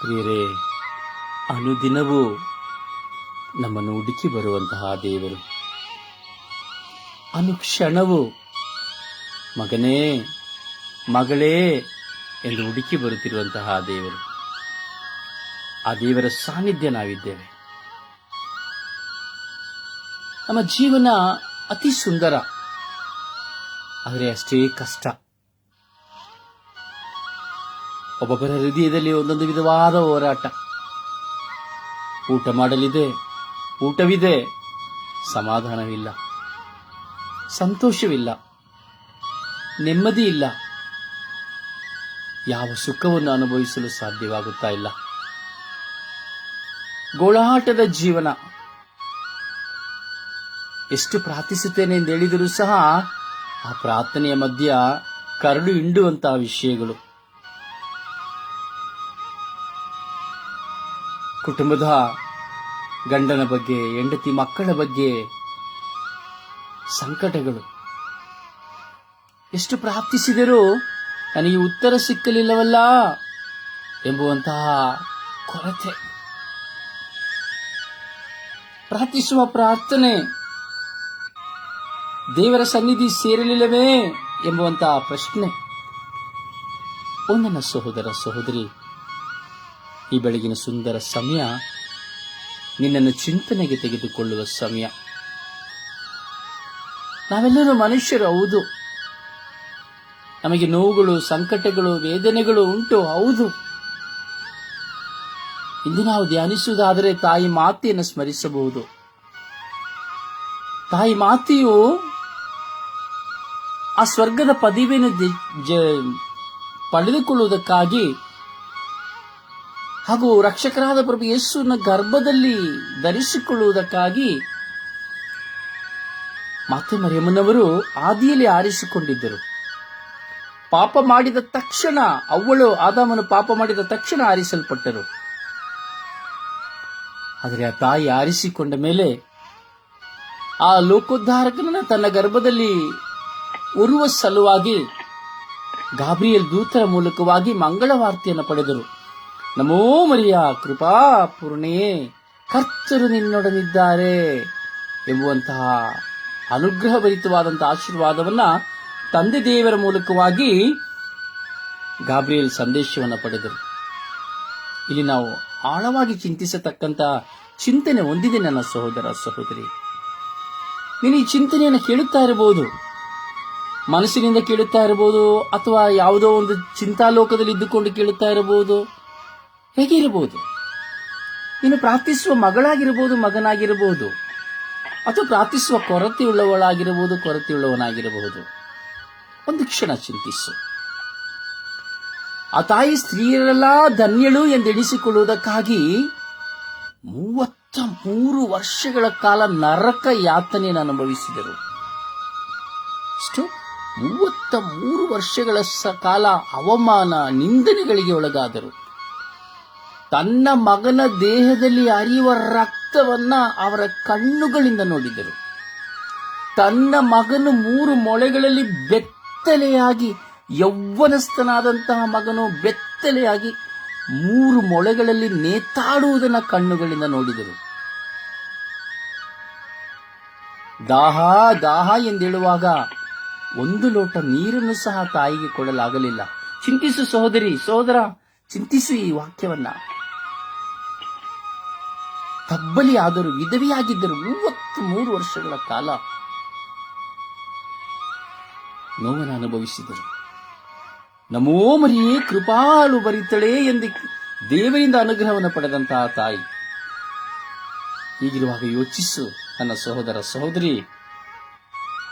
ಪ್ರಿಯರೇ, ಅನುದಿನವೂ ನಮ್ಮನ್ನು ಹುಡುಕಿ ಬರುವಂತಹ ದೇವರು. ಅನುಕ್ಷಣವು ಮಗನೇ, ಮಗಳೇ ಎಂದು ಹುಡುಕಿ ಬರುತ್ತಿರುವಂತಹ ದೇವರು. ಆ ದೇವರ ಸಾನ್ನಿಧ್ಯ ನಾವಿದ್ದೇವೆ. ನಮ್ಮ ಜೀವನ ಅತಿ ಸುಂದರ. ಆದರೆ ಅಷ್ಟೇ ಕಷ್ಟ. ಒಬ್ಬೊಬ್ಬರ ಹೃದಯದಲ್ಲಿ ಒಂದೊಂದು ವಿಧವಾದ ಹೋರಾಟ. ಊಟ ಮಾಡಲಿದೆ, ಊಟವಿದೆ, ಸಮಾಧಾನವಿಲ್ಲ. ಸಂತೋಷವಿಲ್ಲ, ನೆಮ್ಮದಿ ಇಲ್ಲ. ಯಾವ ಸುಖವನ್ನು ಅನುಭವಿಸಲು ಸಾಧ್ಯವಾಗುತ್ತಾ ಇಲ್ಲ. ಗೋಳಾಟದ ಜೀವನ. ಎಷ್ಟು ಪ್ರಾರ್ಥಿಸುತ್ತೇನೆ ಎಂದು ಹೇಳಿದರೂ ಸಹ ಆ ಪ್ರಾರ್ಥನೆಯ ಮಧ್ಯ ಕರಡು ಹಿಂಡುವಂತಹ ವಿಷಯಗಳು. ಕುಟುಂಬದ ಗಂಡನ ಬಗ್ಗೆ, ಹೆಂಡತಿ ಮಕ್ಕಳ ಬಗ್ಗೆ ಸಂಕಟಗಳು. ಎಷ್ಟು ಪ್ರಾರ್ಥಿಸಿದರೂ ನನಗೆ ಉತ್ತರ ಸಿಕ್ಕಲಿಲ್ಲವಲ್ಲ ಎಂಬುವಂತಹ ಕೊರತೆ. ಪ್ರಾರ್ಥಿಸುವ ಪ್ರಾರ್ಥನೆ ದೇವರ ಸನ್ನಿಧಿ ಸೇರಲಿಲ್ಲವೇ ಎಂಬುವಂತಹ ಪ್ರಶ್ನೆ. ಒಂದನ ಸಹೋದರ ಸಹೋದರಿ, ಈ ಬೆಳಗಿನ ಸುಂದರ ಸಮಯ ನಿನ್ನನ್ನು ಚಿಂತನೆಗೆ ತೆಗೆದುಕೊಳ್ಳುವ ಸಮಯ. ನಾವೆಲ್ಲರೂ ಮನುಷ್ಯರು, ಹೌದು. ನಮಗೆ ನೋವುಗಳು, ಸಂಕಟಗಳು, ವೇದನೆಗಳು ಉಂಟು, ಹೌದು. ಇಂದು ನಾವು ಧ್ಯಾನಿಸುವುದಾದರೆ ತಾಯಿ ಮಾತೆಯನ್ನು ಸ್ಮರಿಸಬಹುದು. ತಾಯಿ ಮಾತೆಯು ಆ ಸ್ವರ್ಗದ ಪದವಿಯನ್ನು ಪಡೆದುಕೊಳ್ಳುವುದಕ್ಕಾಗಿ ಹಾಗೂ ರಕ್ಷಕರಾದ ಪ್ರಭು ಯೇಸುವಿನ ಗರ್ಭದಲ್ಲಿ ಧರಿಸಿಕೊಳ್ಳುವುದಕ್ಕಾಗಿ ಮಾತೆ ಮರಿಯಮ್ಮನವರು ಆದಿಯಲ್ಲಿ ಆರಿಸಿಕೊಂಡಿದ್ದರು. ಪಾಪ ಮಾಡಿದ ತಕ್ಷಣ ಅವಳು ಆದಾಮನು ಪಾಪ ಮಾಡಿದ ತಕ್ಷಣ ಆರಿಸಲ್ಪಟ್ಟರು. ಆದರೆ ಆ ತಾಯಿ ಆರಿಸಿಕೊಂಡ ಮೇಲೆ ಆ ಲೋಕೋದ್ಧಾರಕನನ್ನ ತನ್ನ ಗರ್ಭದಲ್ಲಿ ಉರುವ ಸಲುವಾಗಿ ಗಾಬ್ರಿಯಲ್ ದೂತರ ಮೂಲಕವಾಗಿ ಮಂಗಳವಾರ್ತೆಯನ್ನು ಪಡೆದರು. ನಮೋ ಮರಿಯ, ಕೃಪಾ ಪೂರ್ಣೇ, ಕರ್ತರು ನಿನ್ನೊಡನಿದ್ದಾರೆ ಎಂಬುವಂತಹ ಅನುಗ್ರಹಭರಿತವಾದಂತಹ ಆಶೀರ್ವಾದವನ್ನ ತಂದೆ ದೇವರ ಮೂಲಕವಾಗಿ ಗಾಬ್ರಿಯಲ್ ಸಂದೇಶವನ್ನು ಪಡೆದರು. ಇಲ್ಲಿ ನಾವು ಆಳವಾಗಿ ಚಿಂತಿಸತಕ್ಕಂತ ಚಿಂತನೆ ಹೊಂದಿದೆ ನನ್ನ ಸಹೋದರ ಸಹೋದರಿ. ನೀನು ಈ ಚಿಂತನೆಯನ್ನು ಕೇಳುತ್ತಾ ಇರಬಹುದು. ಮನಸ್ಸಿನಿಂದ ಕೇಳುತ್ತಾ ಇರಬಹುದು ಅಥವಾ ಯಾವುದೋ ಒಂದು ಚಿಂತಾಲೋಕದಲ್ಲಿ ಇದ್ದುಕೊಂಡು ಕೇಳುತ್ತಾ ಇರಬಹುದು? ಹೇಗೆ ಇರಬಹುದು? ಇನ್ನು ಪ್ರಾರ್ಥಿಸುವ ಮಗಳಾಗಿರಬಹುದು, ಮಗನಾಗಿರಬಹುದು, ಅಥವಾ ಪ್ರಾರ್ಥಿಸುವ ಕೊರತೆಯುಳ್ಳವಳಾಗಿರಬಹುದು, ಕೊರತೆಯುಳ್ಳವನಾಗಿರಬಹುದು? ಒಂದು ಕ್ಷಣ ಚಿಂತಿಸು. ಆ ತಾಯಿ ಸ್ತ್ರೀಯರೆಲ್ಲ ಧನ್ಯಳು ಎಂದೆಣಿಸಿಕೊಳ್ಳುವುದಕ್ಕಾಗಿ ಮೂವತ್ತ ಮೂರು ವರ್ಷಗಳ ಕಾಲ ನರಕ ಯಾತನೆಯನ್ನು ಅನುಭವಿಸಿದರು. ಎಷ್ಟು ಮೂವತ್ತ ಮೂರು ವರ್ಷಗಳ ಕಾಲ ಅವಮಾನ ನಿಂದನೆಗಳಿಗೆ ಒಳಗಾದರು. ತನ್ನ ಮಗನ ದೇಹದಲ್ಲಿ ಅರಿಯುವ ರಕ್ತವನ್ನ ಅವರ ಕಣ್ಣುಗಳಿಂದ ನೋಡಿದರು. ತನ್ನ ಮಗನು ಮೂರು ಮೊಳೆಗಳಲ್ಲಿ ಬೆತ್ತಲೆಯಾಗಿ, ಯೌವನಸ್ಥನಾದಂತಹ ಮಗನು ಬೆತ್ತಲೆಯಾಗಿ ಮೂರು ಮೊಳೆಗಳಲ್ಲಿ ನೇತಾಡುವುದನ್ನು ಕಣ್ಣುಗಳಿಂದ ನೋಡಿದರು. ದಾಹ ದಾಹ ಎಂದೇಳುವಾಗ ಒಂದು ಲೋಟ ನೀರನ್ನು ಸಹ ತಾಯಿಗೆ ಕೊಡಲಾಗಲಿಲ್ಲ. ಚಿಂತಿಸು ಸಹೋದರಿ, ಸಹೋದರ, ಚಿಂತಿಸು ಈ ವಾಕ್ಯವನ್ನ. ತಬ್ಬಲಿ ಆದರೂ ವಿಧವೆಯಾಗಿದ್ದರು ಮೂವತ್ತು ಮೂರು ವರ್ಷಗಳ ಕಾಲ. ನೋವನ್ನು ಅನುಭವಿಸಿದರು. ನಮೋ ಮರಿಯೇ, ಕೃಪಾಳು ಬರಿತಳೆ ಎಂದು ದೇವರಿಂದ ಅನುಗ್ರಹವನ್ನು ಪಡೆದಂತಹ ತಾಯಿ. ಹೀಗಿರುವಾಗ ಯೋಚಿಸು, ನನ್ನ ಸಹೋದರ, ಸಹೋದರಿ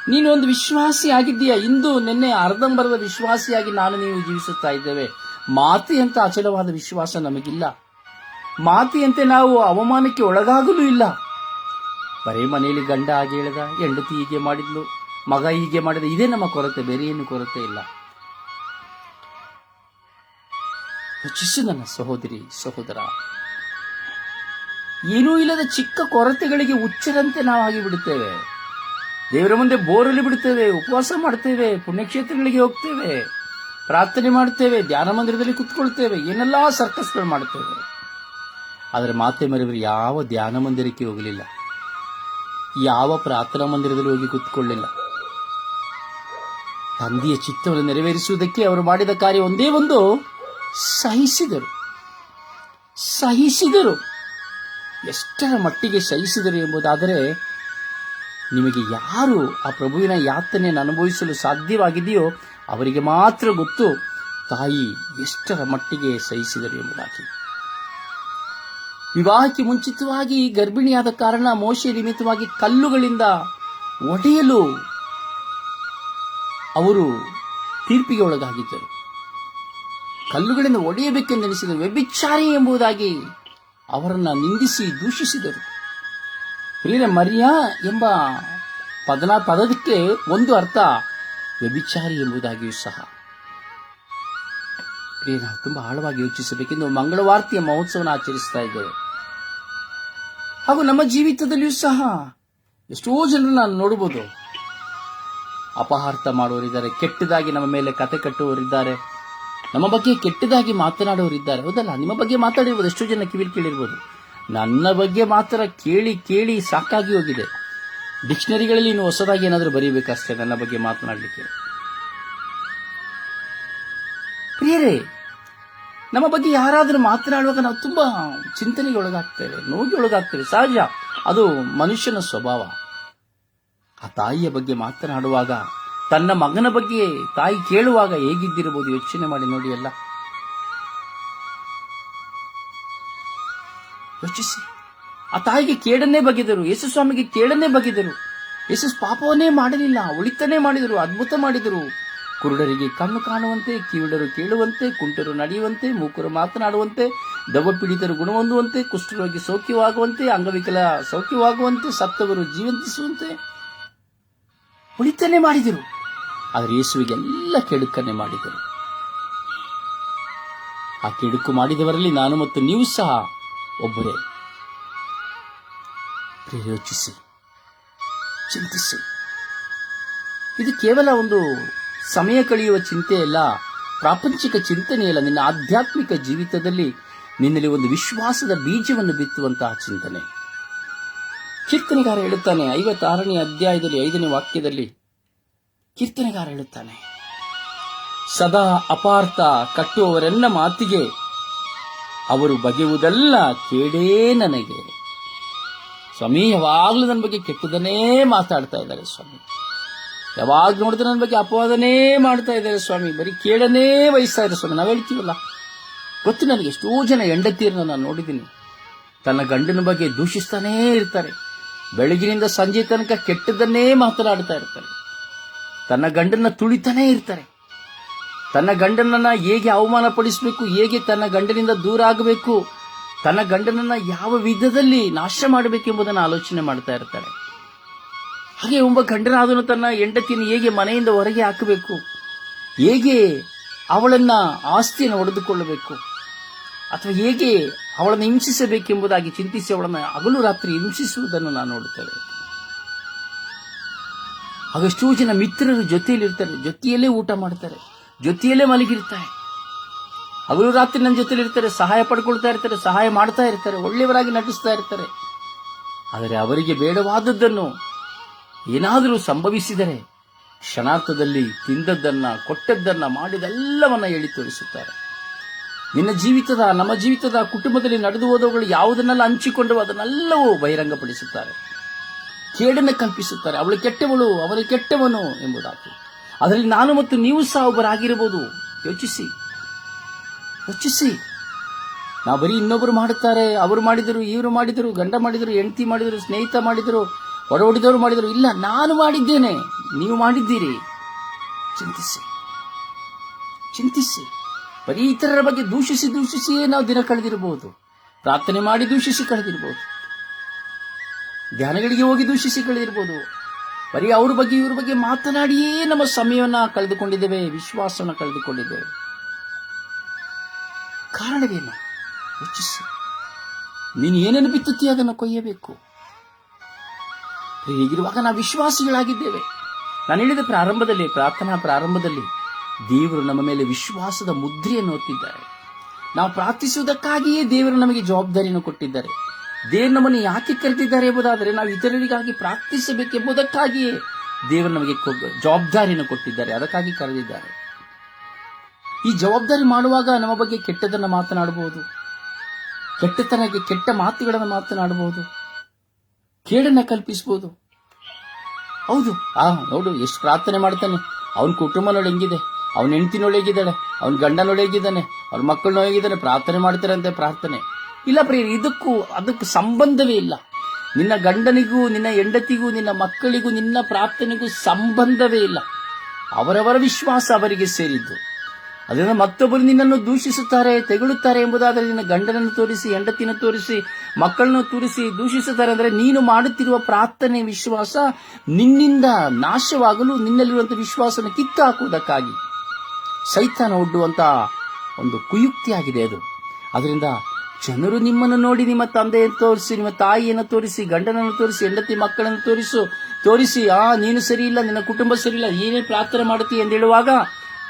ನೀನು ಒಂದು ವಿಶ್ವಾಸಿ ಆಗಿದ್ದೀಯ. ಇಂದು ನಿನ್ನೆ ಅರ್ಧಂಬರದ ವಿಶ್ವಾಸಿಯಾಗಿ ನಾನು ನೀವು ಜೀವಿಸುತ್ತಾ ಇದ್ದೇವೆ. ಮಾತೆಯಂತ ಅಚಲವಾದ ವಿಶ್ವಾಸ ನಮಗಿಲ್ಲ. ಮಾತೆಯಂತೆ ನಾವು ಅವಮಾನಕ್ಕೆ ಒಳಗಾಗಲೂ ಇಲ್ಲ. ಬರೀ ಮನೆಯಲ್ಲಿ ಗಂಡ ಆಗಿ ಹೇಳಿದ ಹೆಂಡತಿ ಹೀಗೆ ಮಾಡಿದ್ಲು, ಮಗ ಹೀಗೆ ಮಾಡಿದ, ಇದೇ ನಮ್ಮ ಕೊರತೆ, ಬೇರೆ ಏನು ಕೊರತೆ ಇಲ್ಲ. ಯೋಚಿಸು ನನ್ನ ಸಹೋದರಿ, ಸಹೋದರ. ಏನೂ ಇಲ್ಲದ ಚಿಕ್ಕ ಕೊರತೆಗಳಿಗೆ ಹುಚ್ಚರಂತೆ ನಾವು ಆಗಿ ಬಿಡುತ್ತೇವೆ ದೇವರ ಮುಂದೆ ಬೋರಲ್ಲಿ ಬಿಡ್ತೇವೆ ಉಪವಾಸ ಮಾಡ್ತೇವೆ ಪುಣ್ಯಕ್ಷೇತ್ರಗಳಿಗೆ ಹೋಗ್ತೇವೆ, ಪ್ರಾರ್ಥನೆ ಮಾಡ್ತೇವೆ ಧ್ಯಾನ ಮಂದಿರದಲ್ಲಿ ಕುತ್ಕೊಳ್ತೇವೆ, ಏನೆಲ್ಲ ಸರ್ಕಸ್ಗಳು ಮಾಡ್ತೇವೆ ಆದರೆ ಮಾತೆ ಮರೆಯವರು ಯಾವ ಧ್ಯಾನ ಮಂದಿರಕ್ಕೆ ಹೋಗಲಿಲ್ಲ. ಯಾವ ಪ್ರಾರ್ಥನಾ ಮಂದಿರದಲ್ಲಿ ಹೋಗಿ ಕುತ್ಕೊಳ್ಳಿಲ್ಲ. ತಂದೆಯ ಚಿತ್ತವನ್ನು ನೆರವೇರಿಸುವುದಕ್ಕೆ ಅವರು ಮಾಡಿದ ಕಾರ್ಯ ಒಂದೇ ಒಂದು, ಸಹಿಸಿದರು. ಸಹಿಸಿದರು. ಎಷ್ಟರ ಮಟ್ಟಿಗೆ ಸಹಿಸಿದರು ಎಂಬುದಾದರೆ ನಿಮಗೆ ಯಾರು ಆ ಪ್ರಭುವಿನ ಯಾತನೆಯನ್ನು ಅನುಭವಿಸಲು ಸಾಧ್ಯವಾಗಿದೆಯೋ ಅವರಿಗೆ ಮಾತ್ರ ಗೊತ್ತು, ತಾಯಿ ಎಷ್ಟರ ಮಟ್ಟಿಗೆ ಸಹಿಸಿದರು ಎಂಬುದಾಗಿ. ವಿವಾಹಕ್ಕೆ ಮುಂಚಿತವಾಗಿ ಗರ್ಭಿಣಿಯಾದ ಕಾರಣ ಮೋಶೆ ನಿಮಿತ್ತವಾಗಿ ಕಲ್ಲುಗಳಿಂದ ಒಡೆಯಲು ಅವರು ತೀರ್ಪಿಗೆ ಒಳಗಾಗಿದ್ದರು. ಕಲ್ಲುಗಳಿಂದ ಒಡೆಯಬೇಕೆಂದೆನಿಸಿದ ವ್ಯಭಿಚಾರಿ ಎಂಬುದಾಗಿ ಅವರನ್ನು ನಿಂದಿಸಿ ದೂಷಿಸಿದರು. ಪ್ರಿಯರ ಮರ್ಯ ಎಂಬ ಪದನ ಪದಕ್ಕೆ ಒಂದು ಅರ್ಥ ವ್ಯಭಿಚಾರಿ ಎಂಬುದಾಗಿಯೂ ಸಹ. ಪ್ರಿಯ ನಾವು ತುಂಬಾ ಆಳವಾಗಿ ಯೋಚಿಸಬೇಕೆಂದು ಮಂಗಳವಾರ್ತಿಯ ಮಹೋತ್ಸವನ ಆಚರಿಸ್ತಾ ಇದ್ದೇವೆ. ಹಾಗೂ ನಮ್ಮ ಜೀವಿತದಲ್ಲಿಯೂ ಸಹ ಎಷ್ಟೋ ಜನರು ನಾನು ನೋಡಬಹುದು. ಅಪಹಾರ್ಥ ಮಾಡುವವರಿದ್ದಾರೆ, ಕೆಟ್ಟದಾಗಿ ನಮ್ಮ ಮೇಲೆ ಕತೆ ಕಟ್ಟುವವರಿದ್ದಾರೆ, ನಮ್ಮ ಬಗ್ಗೆ ಕೆಟ್ಟದಾಗಿ ಮಾತನಾಡುವವರಿದ್ದಾರೆ. ಹೌದಲ್ಲ, ನಿಮ್ಮ ಬಗ್ಗೆ ಮಾತಾಡಿರ್ಬೋದು, ಎಷ್ಟೋ ಜನ ಕಿವಿಲ್ ಕೇಳಿರ್ಬೋದು. ನನ್ನ ಬಗ್ಗೆ ಮಾತ್ರ ಕೇಳಿ ಕೇಳಿ ಸಾಕಾಗಿ ಹೋಗಿದೆ. ಡಿಕ್ಷನರಿಗಳಲ್ಲಿ ಇನ್ನು ಹೊಸದಾಗಿ ಏನಾದರೂ ಬರೀಬೇಕಷ್ಟೇ ನನ್ನ ಬಗ್ಗೆ ಮಾತನಾಡಲಿಕ್ಕೆ. ಪ್ರಿಯರೇ, ನಮ್ಮ ಬಗ್ಗೆ ಯಾರಾದರೂ ಮಾತನಾಡುವಾಗ ನಾವು ತುಂಬಾ ಚಿಂತನೆಗೆ ಒಳಗಾಗ್ತೇವೆ ನೋವಿಗೆ ಒಳಗಾಗ್ತೇವೆ ಸಹಜ. ಅದು ಮನುಷ್ಯನ ಸ್ವಭಾವ. ಆ ತಾಯಿಯ ಬಗ್ಗೆ ಮಾತನಾಡುವಾಗ, ತನ್ನ ಮಗನ ಬಗ್ಗೆ ತಾಯಿ ಕೇಳುವಾಗ ಹೇಗಿದ್ದಿರಬಹುದು ಯೋಚನೆ ಮಾಡಿ ನೋಡಿ ಎಲ್ಲ ಯೋಚಿಸಿ. ಆ ತಾಯಿಗೆ ಕೇಡನ್ನೇ ಬಗೆದರು. ಯೇಸು ಸ್ವಾಮಿಗೆ ಕೇಡನ್ನೇ ಬಗೆದರು. ಯೇಸು ಪಾಪವನ್ನೇ ಮಾಡಲಿಲ್ಲ ಒಳಿತನೇ ಮಾಡಿದರು, ಅದ್ಭುತ ಮಾಡಿದರು. ಕುರುಡರಿಗೆ ಕಣ್ಣು ಕಾಣುವಂತೆ, ಕಿವಿಡರು ಕೇಳುವಂತೆ, ಕುಂಟರು ನಡೆಯುವಂತೆ, ಮೂಕರು ಮಾತನಾಡುವಂತೆ ದವ ಪೀಡಿತರು ಗುಣಹೊಂದುವಂತೆ ಕುಷ್ಠರೋಗಿ ಸೌಖ್ಯವಾಗುವಂತೆ, ಅಂಗವಿಕಲ ಸೌಖ್ಯವಾಗುವಂತೆ, ಸತ್ತವರು ಜೀವಂತಿಸುವಂತೆ ಉಳಿತನೆ ಮಾಡಿದರು. ಆದರೆ ಯೇಸುವಿಗೆಲ್ಲ ಕೆಡುಕನ್ನೇ ಮಾಡಿದರು. ಆ ಕೆಡುಕು ಮಾಡಿದವರಲ್ಲಿ ನಾನು ಮತ್ತು ನೀವು ಸಹ ಒಬ್ಬರೇ. ಪ್ರಯೋಚಿಸಿ ಚಿಂತಿಸಿ. ಇದು ಕೇವಲ ಒಂದು ಸಮಯ ಕಳೆಯುವ ಚಿಂತೆಯಲ್ಲ ಪ್ರಾಪಂಚಿಕ ಚಿಂತನೆಯಲ್ಲ ನಿನ್ನ ಆಧ್ಯಾತ್ಮಿಕ ಜೀವಿತದಲ್ಲಿ ನಿನ್ನಲ್ಲಿ ಒಂದು ವಿಶ್ವಾಸದ ಬೀಜವನ್ನು ಬಿತ್ತುವಂತಹ ಚಿಂತನೆ. ಕೀರ್ತನೆಗಾರ ಹೇಳುತ್ತಾನೆ, ಐವತ್ತಾರನೇ ಅಧ್ಯಾಯದಲ್ಲಿ, ಐದನೇ ವಾಕ್ಯದಲ್ಲಿ. ಕೀರ್ತನೆಗಾರ ಹೇಳುತ್ತಾನೆ, ಸದಾ ಅಪಾರ್ಥ ಕಟ್ಟುವವರೆಲ್ಲ ಮಾತಿಗೆ ಅವರು ಬಗೆಯುವುದೆಲ್ಲ ಕೇಡೇ ನನಗೆ. ಸ್ವಾಮಿ ಯಾವಾಗಲೂ ನನ್ನ ಬಗ್ಗೆ ಕೆಟ್ಟದನ್ನೇ ಮಾತಾಡ್ತಾ ಇದ್ದಾರೆ ಸ್ವಾಮಿ. ಯಾವಾಗ ನೋಡಿದ್ರೆ ನನ್ನ ಬಗ್ಗೆ ಅಪವಾದನೇ ಮಾಡ್ತಾ ಇದ್ದಾರೆ ಸ್ವಾಮಿ. ಬರೀ ಕೇಳನೇ ವಹಿಸ್ತಾ ಇದ್ದಾರೆ ಸ್ವಾಮಿ. ನಾವು ಹೇಳ್ತೀವಲ್ಲ. ಗೊತ್ತು ನನಗೆ ಎಷ್ಟೋ ಜನ ಹೆಂಡತಿಯರನ್ನ ನಾನು ನೋಡಿದ್ದೀನಿ. ತನ್ನ ಗಂಡನ ಬಗ್ಗೆ ದೂಷಿಸ್ತಾನೇ ಇರ್ತಾರೆ. ಬೆಳಗಿನಿಂದ ಸಂಜೆ ತನಕ ಕೆಟ್ಟದನ್ನೇ ಮಾತನಾಡ್ತಾ ಇರ್ತಾರೆ. ತನ್ನ ಗಂಡನ ತುಳಿತಾನೇ ಇರ್ತಾರೆ. ತನ್ನ ಗಂಡನನ್ನ ಹೇಗೆ ಅವಮಾನ ಪಡಿಸಬೇಕು ಹೇಗೆ ತನ್ನ ಗಂಡನಿಂದ ದೂರ ಆಗಬೇಕು, ತನ್ನ ಗಂಡನನ್ನ ಯಾವ ವಿಧದಲ್ಲಿ ನಾಶ ಮಾಡಬೇಕೆಂಬುದನ್ನು ಆಲೋಚನೆ ಮಾಡ್ತಾ ಇರ್ತಾರೆ ಹಾಗೆ ಒಬ್ಬ ಗಂಡನಾದನು ತನ್ನ ಹೆಂಡತಿಯನ್ನು ಹೇಗೆ ಮನೆಯಿಂದ ಹೊರಗೆ ಹಾಕಬೇಕು, ಹೇಗೆ ಅವಳನ್ನ ಆಸ್ತಿಯನ್ನು ಹೊಡೆದುಕೊಳ್ಳಬೇಕು, ಅಥವಾ ಹೇಗೆ ಅವಳನ್ನು ಹಿಂಸಿಸಬೇಕೆಂಬುದಾಗಿ ಚಿಂತಿಸಿ ಅವಳನ್ನು ಹಗಲು ರಾತ್ರಿ ಹಿಂಸಿಸುವುದನ್ನು ನಾನು ನೋಡುತ್ತೇವೆ ಹಾಗೆಷ್ಟೋ ಜನ ಮಿತ್ರರು ಜೊತೆಯಲ್ಲಿರ್ತಾರೆ ಜೊತೆಯಲ್ಲೇ ಊಟ ಮಾಡ್ತಾರೆ. ಜೊತೆಯಲ್ಲೇ ಮಲಗಿರ್ತಾರೆ. ಅವರು ರಾತ್ರಿ ನನ್ನ ಜೊತೆಲಿ ಇರ್ತಾರೆ, ಸಹಾಯ ಪಡ್ಕೊಳ್ತಾ ಇರ್ತಾರೆ, ಸಹಾಯ ಮಾಡ್ತಾ ಇರ್ತಾರೆ, ಒಳ್ಳೆಯವರಾಗಿ ನಟಿಸ್ತಾ ಇರ್ತಾರೆ. ಆದರೆ ಅವರಿಗೆ ಬೇಡವಾದದ್ದನ್ನು ಏನಾದರೂ ಸಂಭವಿಸಿದರೆ ಕ್ಷಣಾರ್ಥದಲ್ಲಿ ತಿಂದದ್ದನ್ನ, ಕೊಟ್ಟದ್ದನ್ನ ಮಾಡಿದೆಲ್ಲವನ್ನ ಹೇಳಿ ತೋರಿಸುತ್ತಾರೆ. ನಿನ್ನ ಜೀವಿತದ, ನಮ್ಮ ಜೀವಿತದ ಕುಟುಂಬದಲ್ಲಿ ನಡೆದು ಹೋದವುಗಳು ಯಾವುದನ್ನೆಲ್ಲ ಹಂಚಿಕೊಂಡು ಅದನ್ನೆಲ್ಲವೂ ಬಹಿರಂಗಪಡಿಸುತ್ತಾರೆ. ಕೇಡನ್ನು ಕಲ್ಪಿಸುತ್ತಾರೆ. ಅವಳು ಕೆಟ್ಟವಳು ಅವನು ಕೆಟ್ಟವನು ಎಂಬುದಾಗಿ. ಅದರಲ್ಲಿ ನಾನು ಮತ್ತು ನೀವು ಸಹ ಒಬ್ಬರಾಗಿರಬಹುದು. ಯೋಚಿಸಿ. ಯೋಚಿಸಿ. ನಾವು ಬರೀ ಇನ್ನೊಬ್ಬರು ಮಾಡುತ್ತಾರೆ. ಅವರು ಮಾಡಿದರು, ಇವರು ಮಾಡಿದರು, ಗಂಡ ಮಾಡಿದರು, ಹೆಂಡತಿ ಮಾಡಿದರು, ಸ್ನೇಹಿತ ಮಾಡಿದರು ಹೊರ ಹೊಡೆದವರು ಮಾಡಿದರು. ಇಲ್ಲ, ನಾನು ಮಾಡಿದ್ದೇನೆ. ನೀವು ಮಾಡಿದ್ದೀರಿ. ಚಿಂತಿಸಿ. ಚಿಂತಿಸಿ. ಬರೀ ಇತರರ ಬಗ್ಗೆ ದೂಷಿಸಿ, ದೂಷಿಸಿಯೇ ನಾವು ದಿನ ಕಳೆದಿರಬಹುದು. ಪ್ರಾರ್ಥನೆ ಮಾಡಿ ದೂಷಿಸಿ ಕಳೆದಿರಬಹುದು. ಧ್ಯಾನಗಳಿಗೆ ಹೋಗಿ ದೂಷಿಸಿ ಕಳೆದಿರಬಹುದು. ಬರೀ ಅವ್ರ ಬಗ್ಗೆ, ಇವ್ರ ಬಗ್ಗೆ ಮಾತನಾಡಿಯೇ ನಮ್ಮ ಸಮಯವನ್ನ ಕಳೆದುಕೊಂಡಿದ್ದೇವೆ, ವಿಶ್ವಾಸವನ್ನು ಕಳೆದುಕೊಂಡಿದ್ದೇವೆ. ಕಾರಣವೇನು? ಯೋಚಿಸಿ. ನೀನು ಏನೇನು ಬಿತ್ತುತ್ತೀಯ ಅದನ್ನು ಕೊಯ್ಯಬೇಕು. ಹೀಗಿರುವಾಗ ನಾವು ವಿಶ್ವಾಸಿಗಳಾಗಿದ್ದೇವೆ. ನಾನು ಹೇಳಿದ ಪ್ರಾರಂಭದಲ್ಲಿ, ಪ್ರಾರ್ಥನಾ ಪ್ರಾರಂಭದಲ್ಲಿ ದೇವರು ನಮ್ಮ ಮೇಲೆ ವಿಶ್ವಾಸದ ಮುದ್ರೆಯನ್ನು ಹೊತ್ತಿದ್ದಾರೆ ನಾವು ಪ್ರಾರ್ಥಿಸುವುದಕ್ಕಾಗಿಯೇ ದೇವರು ನಮಗೆ ಜವಾಬ್ದಾರಿಯನ್ನು ಕೊಟ್ಟಿದ್ದಾರೆ. ದೇವರು ನಮ್ಮನ್ನು ಯಾಕೆ ಕರೆದಿದ್ದಾರೆ ಎಂಬುದಾದರೆ ನಾವು ಇತರರಿಗಾಗಿ ಪ್ರಾರ್ಥಿಸಬೇಕೆಂಬುದಕ್ಕಾಗಿಯೇ ದೇವರು ನಮಗೆ ಜವಾಬ್ದಾರಿಯನ್ನು ಕೊಟ್ಟಿದ್ದಾರೆ. ಅದಕ್ಕಾಗಿ ಕರೆದಿದ್ದಾರೆ. ಈ ಜವಾಬ್ದಾರಿ ಮಾಡುವಾಗ ನಮ್ಮ ಬಗ್ಗೆ ಕೆಟ್ಟದನ್ನು ಮಾತನಾಡಬಹುದು. ಕೆಟ್ಟತನಕ್ಕೆ ಕೆಟ್ಟ ಮಾತುಗಳನ್ನು ಮಾತನಾಡಬಹುದು. ಕೇಡನ್ನ ಕಲ್ಪಿಸಬಹುದು. ಹೌದು. ಆ, ನೋಡು, ಎಷ್ಟು ಪ್ರಾರ್ಥನೆ ಮಾಡ್ತಾನೆ. ಅವನ ಕುಟುಂಬ ನೋಡಿ ಹೆಂಗಿದೆ? ಅವನ ಹೆಂಡತಿ ನೋಡಿ ಹೇಗಿದ್ದಾಳೆ? ಅವನ ಗಂಡ ನೋಡಿ ಹೇಗಿದ್ದಾನೆ? ಅವ್ರ ಮಕ್ಕಳು ನೋಡಿ ಹೇಗಿದ್ದಾನೆ? ಪ್ರಾರ್ಥನೆ ಮಾಡ್ತಾರಂತೆ ಪ್ರಾರ್ಥನೆ. ಇಲ್ಲ ಪ್ರಿಯ ಇದಕ್ಕೂ ಅದಕ್ಕೂ ಸಂಬಂಧವೇ ಇಲ್ಲ. ನಿನ್ನ ಗಂಡನಿಗೂ, ನಿನ್ನ ಹೆಂಡತಿಗೂ, ನಿನ್ನ ಮಕ್ಕಳಿಗೂ, ನಿನ್ನ ಪ್ರಾರ್ಥನೆಗೂ ಸಂಬಂಧವೇ ಇಲ್ಲ. ಅವರವರ ವಿಶ್ವಾಸ ಅವರಿಗೆ ಸೇರಿದ್ದು. ಅದರಿಂದ ಮತ್ತೊಬ್ಬರು ನಿನ್ನನ್ನು ದೂಷಿಸುತ್ತಾರೆ, ತೆಗಳುತ್ತಾರೆ ಎಂಬುದಾದರೆ ನಿನ್ನ ಗಂಡನನ್ನು ತೋರಿಸಿ ಹೆಂಡತಿನ ತೋರಿಸಿ, ಮಕ್ಕಳನ್ನು ತೋರಿಸಿ ದೂಷಿಸುತ್ತಾರೆ ಅಂದರೆ ನೀನು ಮಾಡುತ್ತಿರುವ ಪ್ರಾರ್ಥನೆ, ವಿಶ್ವಾಸ ನಿನ್ನಿಂದ ನಾಶವಾಗಲು ನಿನ್ನಲ್ಲಿರುವಂತಹ ವಿಶ್ವಾಸವನ್ನು ಕಿತ್ತಾಕುವುದಕ್ಕಾಗಿ. ಸೈತಾನ ಒಡ್ಡುವಂತ ಒಂದು ಕುಯುಕ್ತಿಯಾಗಿದೆ ಅದು. ಅದರಿಂದ ಜನರು ನಿಮ್ಮನ್ನು ನೋಡಿ ನಿಮ್ಮ ತಂದೆಯನ್ನು ತೋರಿಸಿ, ನಿಮ್ಮ ತಾಯಿಯನ್ನು ತೋರಿಸಿ, ಗಂಡನನ್ನು ತೋರಿಸಿ, ಹೆಂಡತಿ ಮಕ್ಕಳನ್ನು ತೋರಿಸು, ತೋರಿಸಿ, ಆ, ನೀನು ಸರಿ ಇಲ್ಲ ನಿನ್ನ ಕುಟುಂಬ ಸರಿ ಇಲ್ಲ ಏನೇ ಪ್ರಾರ್ಥನೆ ಮಾಡುತ್ತೀಯ? ಎಂದು ಹೇಳುವಾಗ,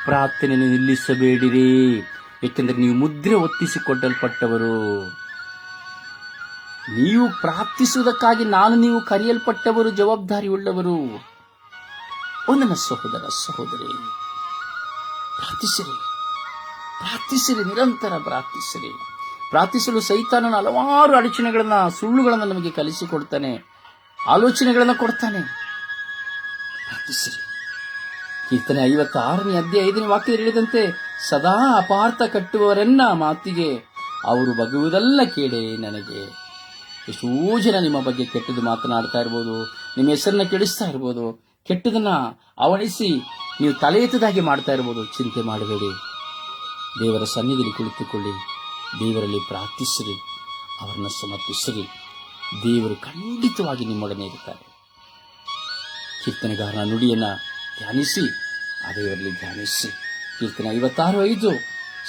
ಪ್ರಾರ್ಥನೆಯನ್ನು ನಿಲ್ಲಿಸಬೇಡಿರಿ, ಏಕೆಂದರೆ ನೀವು ಮುದ್ರೆ ಒತ್ತಿಸಿಕೊಡಲ್ಪಟ್ಟವರು ನೀವು ಪ್ರಾರ್ಥಿಸುವುದಕ್ಕಾಗಿ ನಾನು ನೀವು ಕರೆಯಲ್ಪಟ್ಟವರು ಜವಾಬ್ದಾರಿ ಉಳ್ಳವರು ನನ್ನ ಸಹೋದರ, ಸಹೋದರಿ, ಪ್ರಾರ್ಥಿಸಿರಿ ಪ್ರಾರ್ಥಿಸಿರಿ, ನಿರಂತರ ಪ್ರಾರ್ಥಿಸಿರಿ. ಪ್ರಾರ್ಥಿಸಲು ಸೈತಾನನ ಹಲವಾರು ಅಡಚಣೆಗಳನ್ನು, ಸುಳ್ಳುಗಳನ್ನು ನಮಗೆ ಕಲಿಸಿಕೊಡ್ತಾನೆ, ಆಲೋಚನೆಗಳನ್ನು ಕೊಡ್ತಾನೆ. ಪ್ರಾರ್ಥಿಸಿರಿ ಕೀರ್ತನೆ ಐವತ್ತಾರನೇ ಅಧ್ಯಾಯ ಐದನೇ ವಾಕ್ಯದಲ್ಲಿ ಹೇಳಿದಂತೆ, ಸದಾ ಅಪಾರ್ಥ ಕಟ್ಟುವವರೆನ್ನ ಮಾತಿಗೆ ಅವರು ಬಗೆಯುವುದಲ್ಲ ಕೇಳಿ ನನಗೆ. ಎಷ್ಟೋ ಜನ ನಿಮ್ಮ ಬಗ್ಗೆ ಕೆಟ್ಟದ್ದು ಮಾತನಾಡ್ತಾ ಇರ್ಬೋದು, ನಿಮ್ಮ ಹೆಸರನ್ನ ಕೆಡಿಸ್ತಾ ಇರ್ಬೋದು, ಕೆಟ್ಟದನ್ನ ಅವಣಿಸಿ ನೀವು ತಲೆ ಎತ್ತದಾಗೆ ಮಾಡ್ತಾ ಇರ್ಬೋದು, ಚಿಂತೆ ಮಾಡಬೇಡಿ. ದೇವರ ಸನ್ನಿಧಿಯಲ್ಲಿ ಕುಳಿತುಕೊಳ್ಳಿ. ದೇವರಲ್ಲಿ ಪ್ರಾರ್ಥಿಸಿರಿ, ಅವರನ್ನು ಸಮರ್ಪಿಸಿರಿ. ದೇವರು ಖಂಡಿತವಾಗಿ ನಿಮ್ಮೊಡನೆ ಇರುತ್ತಾರೆ. ಕೀರ್ತನೆಗಾರನ ನುಡಿಯನ್ನು ಧ್ಯಾನಿಸಿ, ಆ ದೇವರಲ್ಲಿ ಧ್ಯಾನಿಸಿ. ಕೀರ್ತನೆ ಐವತ್ತಾರು ಐದು,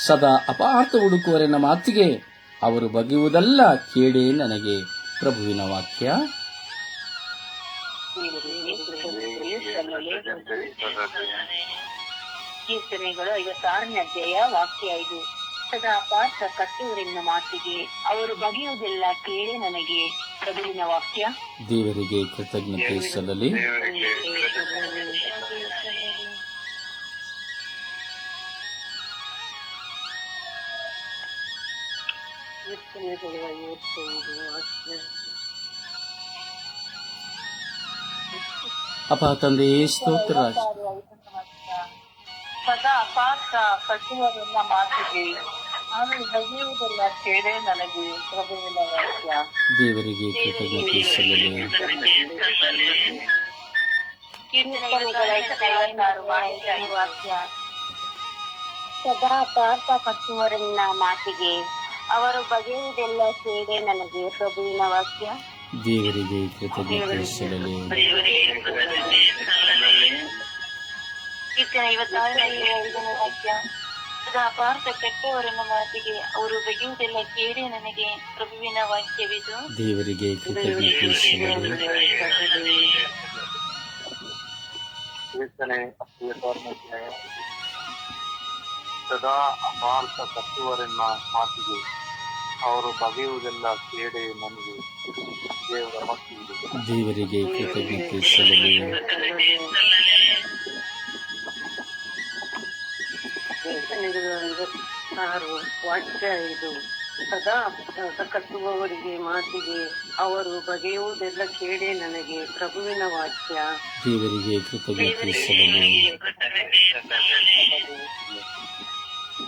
ಸದಾ ಅಪಾರ್ಥ ಹುಡುಕುವರೆನ್ನ ಮಾತಿಗೆ ಅವರು ಬಗೆಯುವುದಲ್ಲ ಕೇಳೇ ನನಗೆ ಪ್ರಭುವಿನ ವಾಕ್ಯ. ಕೀರ್ತನೆಗಳು ಐವತ್ತಾರನೇ ಅಧ್ಯಾಯ, ವಾಕ್ಯ ಐದು. ಸದಾ ಪಾತ್ರ ಕಟ್ಟುವರೆನ್ನ ಮಾತಿಗೆ ಅವರು ಬಗೆಯುವುದೆಲ್ಲ ಕೇಳಿ ನನಗೆ ಪ್ರಭುವಿನ ವಾಕ್ಯ. ದೇವರಿಗೆ ಕೃತಜ್ಞತೆ ಸಲ್ಲಲಿ. ಕೀರ್ತನೆಗಳು ಐವತ್ತೈದು ಅಪ್ಪ ತಂದೆಯೇ ಸ್ತೋತ್ರ ಸದಾ ಅಪಾರ್ಥ ಕಟ್ಟುವರೆನ್ನ ಮಾತಿಗೆ ಆಮೇಲೆ ಬಗೆಯುವುದೆಲ್ಲ ಕೇಳೇ ನನಗೆ ಪ್ರಭುವಿನ ವಾಕ್ಯ ದೇವರಿಗೆ ಕೃತಜ್ಞತೆ ಸಲ್ಲಲಿ ವಾಕ್ಯ ಸದಾ ಪಾರ್ಥ ಕಟ್ಟುವರನ್ನ ಮಾತಿಗೆ ಅವರು ಬಗೆಯುವುದೆಲ್ಲ ಕೇಳಿ ನನಗೆ ಪ್ರಭುವಿನ ವಾಕ್ಯ ದೇವರಿಗೆ ಕೃತಜ್ಞತೆ ಸಲ್ಲಲಿ ಕೀರ್ತನೆ ಐವತ್ತಾರನೇ ಐದನೇ ವಾಕ್ಯ ಸದಾ ಪಾರ್ಥ ಕೆಟ್ಟವರನ್ನು ಮಾತಿಗೆ ಅವರು ಬಗೆಯುವುದೆಲ್ಲ ಕೇಳಿ ನನಗೆ ಪ್ರಭುವಿನ ವಾಕ್ಯವಿದು. ದೇವರಿಗೆ ಸದಾ ಅಪಾರ್ಥ ಕಟ್ಟುವರೆನ್ನ ಮಾತಿಗೆ ಅವರು ಬಗೆಯುವುದೆಲ್ಲ ಕೇಳಿ ನನಗೆ ದೇವರ ದೇವರಿಗೆ ಕೃತಜ್ಞತೆ ಸಲ್ಲಲಿ ಕೀರ್ತನೆಗಳು ಸಾರು ವಾಕ್ಯ ಇದು. ಸದಾ ಸ ಕಟ್ಟುವವರಿಗೆ ಮಾತಿಗೆ ಅವರು ಬಗೆಯುವುದೆಲ್ಲ ಕೇಳಿ ನನಗೆ ಪ್ರಭುವಿನ ವಾಕ್ಯ. ದೇವರಿಗೆ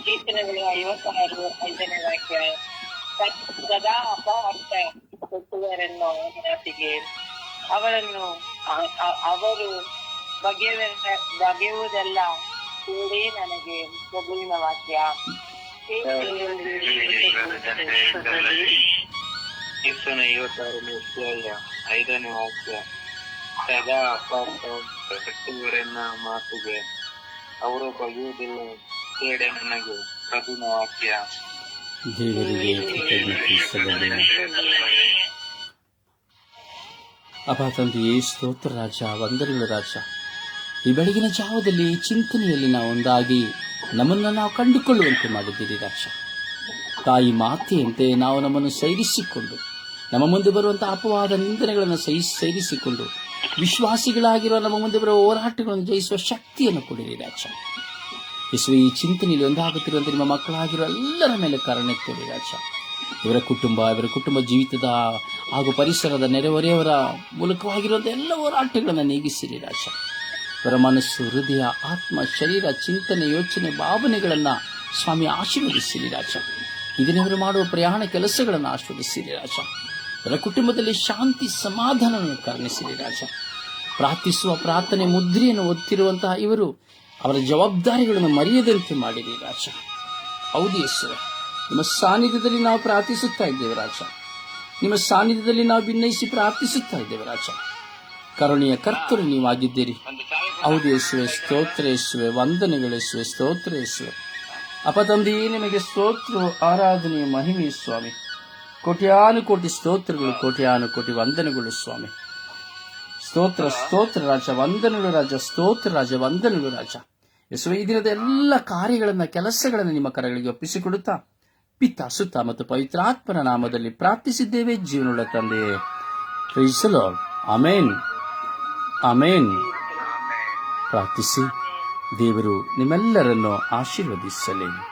ಕೀರ್ತನೆಗಳು ಐವತ್ತಾರು ಐದನೇ ವಾಕ್ಯ. ಸದಾ ಕೊಟ್ಟುವರನ್ನು ಮಾತಿಗೆ. ಅವರನ್ನು ಅವರು ಬಗೆಯುವ ಬಗೆಯುವುದೆಲ್ಲ ಕೇಳಿ ನನಗೆ ಪ್ರಭುವಿನ ವಾಕ್ಯ. ಕೀರ್ತನೆ ಐವತ್ತಾರನೇ ಅಧ್ಯಾಯ ಐದನೇ ವಾಕ್ಯ. ಸದಾ ಅಪಾರ್ಥ ಕಟ್ಟುವರೆನ್ನ ಮಾತಿಗೆ ಅವರು ಬಗೆಯುವುದಿಲ್ಲ ಕೇಡೆ ನನಗೆ ಪ್ರಭುನ ವಾಕ್ಯ. ದೇವರಿಗೆ ಅಪ್ಪ ತಂದೆಯೇ ಸ್ತೋತ್ರ ರಾಜ ವಂದನೆಗಳು ರಾಜ. ಈ ಬೆಳಗಿನ ಜಾವದಲ್ಲಿ ಚಿಂತನೆಯಲ್ಲಿ ನಾವು ಒಂದಾಗಿ ನಮ್ಮನ್ನು ನಾವು ಕಂಡುಕೊಳ್ಳುವಂತೆ ಮಾಡಿದ್ದೀರಿ ರಾಕ್ಷ ತಾಯಿ ಮಾತೆಯಂತೆ ನಾವು ನಮ್ಮನ್ನು ಸೈರಿಸಿಕೊಂಡು ನಮ್ಮ ಮುಂದೆ ಬರುವಂತಹ ಅಪವಾದ ನಿಂದನೆಗಳನ್ನು ಸೈ ಸೇರಿಸಿಕೊಂಡು ವಿಶ್ವಾಸಿಗಳಾಗಿರುವ ನಮ್ಮ ಮುಂದೆ ಬರುವ ಹೋರಾಟಗಳನ್ನು ಜಯಿಸುವ ಶಕ್ತಿಯನ್ನು ಕೊಡಿರಿ ರಾಜ ಯಶ್ವ ಈ ಚಿಂತನೆಯಲ್ಲಿ ಒಂದಾಗುತ್ತಿರುವಂತೆ ನಿಮ್ಮ ಮಕ್ಕಳಾಗಿರುವ ಎಲ್ಲರ ಮೇಲೆ ಕಾರಣ ತೋರಿ ರಾಜ ಇವರ ಕುಟುಂಬ ಇವರ ಕುಟುಂಬ ಜೀವಿತದ ಹಾಗೂ ಪರಿಸರದ ನೆರೆಹೊರೆಯವರ ಮೂಲಕವಾಗಿರುವಂಥ ಎಲ್ಲ ಹೋರಾಟಗಳನ್ನು ನೀಗಿಸಿರಿ ರಾಜ ಮನಸ್ಸು ಹೃದಯ, ಆತ್ಮ, ಶರೀರ, ಚಿಂತನೆ, ಯೋಚನೆ, ಭಾವನೆಗಳನ್ನು ಸ್ವಾಮಿ ಆಶೀರ್ವದಿಸಿರಿ ರಾಜ. ಇದನ್ನವರು ಮಾಡುವ ಪ್ರಯಾಣ ಕೆಲಸಗಳನ್ನು ಆಶೀರ್ವದಿಸಿರಿ ರಾಜ. ಅವರ ಕುಟುಂಬದಲ್ಲಿ ಶಾಂತಿ ಸಮಾಧಾನವನ್ನು ಕರುಣಿಸಿರಿ ರಾಜ. ಪ್ರಾರ್ಥಿಸುವ ಪ್ರಾರ್ಥನೆ ಮುದ್ರೆಯನ್ನು ಒತ್ತಿರುವಂತಹ ಇವರು ಅವರ ಜವಾಬ್ದಾರಿಗಳನ್ನು ಮರೆಯದಂತೆ ಮಾಡಿರಿ ರಾಜ. ಹೌದು ಯೇಸುವೆ ನಿಮ್ಮ ಸಾನ್ನಿಧ್ಯದಲ್ಲಿ ನಾವು ಪ್ರಾರ್ಥಿಸುತ್ತಾ ಇದ್ದೇವೆ ರಾಜ. ನಿಮ್ಮ ಸಾನ್ನಿಧ್ಯದಲ್ಲಿ ನಾವು ಭಿನ್ನಯಿಸಿ ಪ್ರಾರ್ಥಿಸುತ್ತಾ ಇದ್ದೇವೆ ರಾಜ. ಕರುಣೆಯ ಕರ್ತರು ನೀವಾಗಿದ್ದೀರಿ. ಹೌದು ಯೇಸುವೆ ಸ್ತೋತ್ರ ಯೇಸುವೆ ವಂದನೆಗಳು ಯೇಸುವೆ ಸ್ತೋತ್ರ ಯೇಸುವೆ ಅಪ ತಂದೆಯೇ ನಿಮಗೆ ಸ್ತೋತ್ರ ಆರಾಧನೆ ಮಹಿಮೆ ಸ್ವಾಮಿ. ಕೋಟ್ಯಾನು ಕೋಟಿ ಸ್ತೋತ್ರಗಳು ಕೋಟ್ಯಾನು ಕೋಟಿ ವಂದನೆಗಳು ಸ್ವಾಮಿ. ಸ್ತೋತ್ರ ಸ್ತೋತ್ರ ರಾಜ, ವಂದನೆಗಳು ರಾಜ, ಸ್ತೋತ್ರ ರಾಜ, ವಂದನೆಗಳು ರಾಜ. ಯೇಸುವೆ, ಈ ದಿನದ ಎಲ್ಲ ಕಾರ್ಯಗಳನ್ನ, ಕೆಲಸಗಳನ್ನು ನಿಮ್ಮ ಕರಗಳಿಗೆ ಒಪ್ಪಿಸಿಕೊಡುತ್ತಾ ಪಿತ್ತ ಸುತ್ತ ಮತ್ತು ಪವಿತ್ರಾತ್ಮನ ನಾಮದಲ್ಲಿ ಪ್ರಾರ್ಥಿಸಿದ್ದೇವೆ ಜೀವನ ತಂದೆಯೇ. ಪ್ರೀಸಲೋ ಅಮೇನ್ ಅಮೇನ್ ಪ್ರಾರ್ಥಿಸಿ ದೇವರು ನಿಮ್ಮೆಲ್ಲರನ್ನು ಆಶೀರ್ವದಿಸಲಿ.